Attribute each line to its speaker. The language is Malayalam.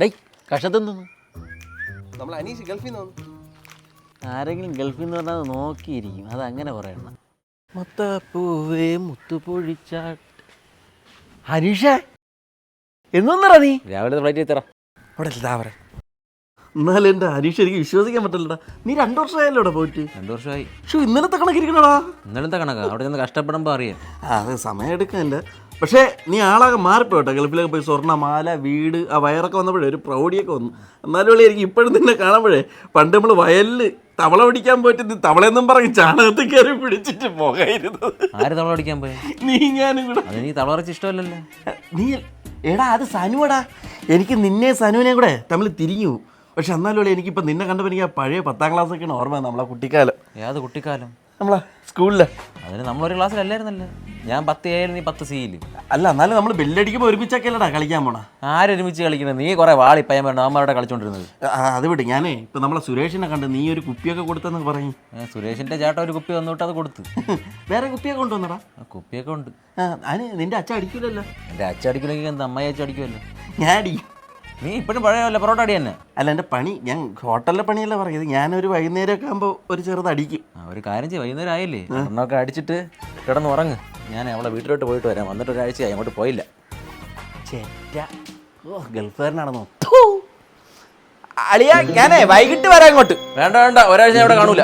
Speaker 1: ഡേയ് കഷത്തുന്നു
Speaker 2: നമ്മൾ അനീഷ് ഗൾഫിൽ നിന്ന് വന്നു.
Speaker 1: ആരെങ്കിലും ഗൾഫിൽ നിന്ന് പറഞ്ഞാൽ അത് നോക്കിയിരിക്കും. അത് അങ്ങനെ പറയണം മുത്തപ്പൂവേ മുത്തുപൊഴിച്ചാട്ട്. ഹരീഷ എന്നൊന്നറ നീ?
Speaker 3: രാവിലെ ഫ്ലൈറ്റ് എത്തറ
Speaker 1: അവിടെ പറ എന്നാലും എന്റെ ഹരീഷ് എനിക്ക് വിശ്വസിക്കാൻ പറ്റില്ലടാ. നീ രണ്ടു വർഷമായല്ലോ ഇവിടെ പോയിട്ട്.
Speaker 3: രണ്ടു വർഷമായി.
Speaker 1: പക്ഷെ ഇന്നലത്തെ കണക്കിരിക്കണടാ?
Speaker 3: ഇന്നലത്തെ കണക്കാ. അവിടെ ചെന്ന് കഷ്ടപ്പെടുമ്പോൾ അറിയാം.
Speaker 1: ആ അത് സമയം എടുക്കാനില്ല പക്ഷേ നീ ആളാകെ കേട്ടോ ഗൾഫിലൊക്കെ പോയി സ്വർണ മാല വീട് ആ വയറൊക്കെ വന്നപ്പോഴേ ഒരു പ്രൗഢിയൊക്കെ വന്നു. എന്നാലും ഉള്ളി എനിക്ക് ഇപ്പോഴും നിന്നെ കാണുമ്പോഴേ പണ്ട് നമ്മൾ വയലിൽ തവള പിടിക്കാൻ പോയിട്ട് തവളയെന്നും പറഞ്ഞ് ചാണകത്തിൽ കയറി പിടിച്ചിട്ട് പോകായിരുന്നത്
Speaker 3: ആര് തവള പിടിക്കാൻ പോയി?
Speaker 1: നീ ഞാനും കൂടെ.
Speaker 3: അത് നീ ഇഷ്ടമല്ലല്ലോ.
Speaker 1: നീ എടാ അത് സനുവടാ. എനിക്ക് നിന്നെ സനുവിനെ കൂടെ തമ്മിൽ തിരിഞ്ഞു. പോകും. പക്ഷെ എന്നാലും എനിക്കിപ്പോൾ നിന്നെ കണ്ടപ്പോൾ എനിക്ക് ആ പഴയ പത്താം ക്ലാസ് ഒക്കെയാണ് ഓർമ്മ നമ്മളെ കുട്ടിക്കാലം.
Speaker 3: ഏത് കുട്ടിക്കാലം?
Speaker 1: നമ്മളെ സ്കൂളിലെ.
Speaker 3: അതിന് നമ്മളൊരു ക്ലാസ്സിലല്ലായിരുന്നല്ലോ. ഞാൻ പത്ത് ഏഴ് നീ പത്ത് സിയിൽ
Speaker 1: അല്ല എന്നാലും നമ്മൾ ബെല്ലടിക്കുമ്പോൾ ഒരുമിച്ചൊക്കെ അല്ലടാ കളിക്കാൻ പോണ.
Speaker 3: ആരൊരുമിച്ച് കളിക്കുന്നത് നീ കുറെ വാളി പയ്യൻ വേണ്ട അവന്മാരുടെ കളിച്ചോണ്ടിരുന്നത്.
Speaker 1: അത് വിട്. ഞാനേ ഇപ്പൊ നമ്മളെ സുരേഷിനെ കണ്ട് നീ ഒരു കുപ്പിയൊക്കെ കൊടുത്തെന്ന് പറയും.
Speaker 3: സുരേഷിന്റെ ചേട്ടൻ ഒരു കുപ്പി വന്നിട്ട് അത് കൊടുത്തു.
Speaker 1: വേറെ കുപ്പിയൊക്കെ കൊണ്ടുവന്നടാ.
Speaker 3: കുപ്പിയൊക്കെ ഉണ്ട്.
Speaker 1: അതിന് നിന്റെ അച്ഛൻ അടിക്കൂലല്ലോ.
Speaker 3: എന്റെ അച്ഛൻ അടിക്കില്ലെങ്കിൽ എന്താ അമ്മയെ അച്ഛ അടിക്കുമല്ലോ?
Speaker 1: ഞാൻ അടിക്കും.
Speaker 3: നീ ഇപ്പോഴും പഴയല്ല പൊറോട്ട അടി തന്നെ.
Speaker 1: അല്ല എന്റെ പണി ഞാൻ ഹോട്ടലിലെ പണിയല്ല പറയുന്നത്. ഞാനൊരു വൈകുന്നേരമൊക്കെ ആകുമ്പോൾ ഒരു ചെറുത് അടിക്കും
Speaker 3: ഒരു കാര്യം ചെയ്യും. വൈകുന്നേരം ആയില്ലേ? എണ്ണൊക്കെ അടിച്ചിട്ട് കിടന്ന് ഉറങ്ങ്. ഞാൻ അവളെ വീട്ടിലോട്ട് പോയിട്ട് വരാം. വന്നിട്ട് ഒരാഴ്ചയായി അങ്ങോട്ട് പോയില്ല.
Speaker 1: ചേറ്റ ഓ ഗൾഫുകാരനാണെന്നോ. അളിയ ഞാനേ വൈകിട്ട് വരാം അങ്ങോട്ട്.
Speaker 3: വേണ്ട വേണ്ട ഒരാഴ്ച അവിടെ കാണൂല.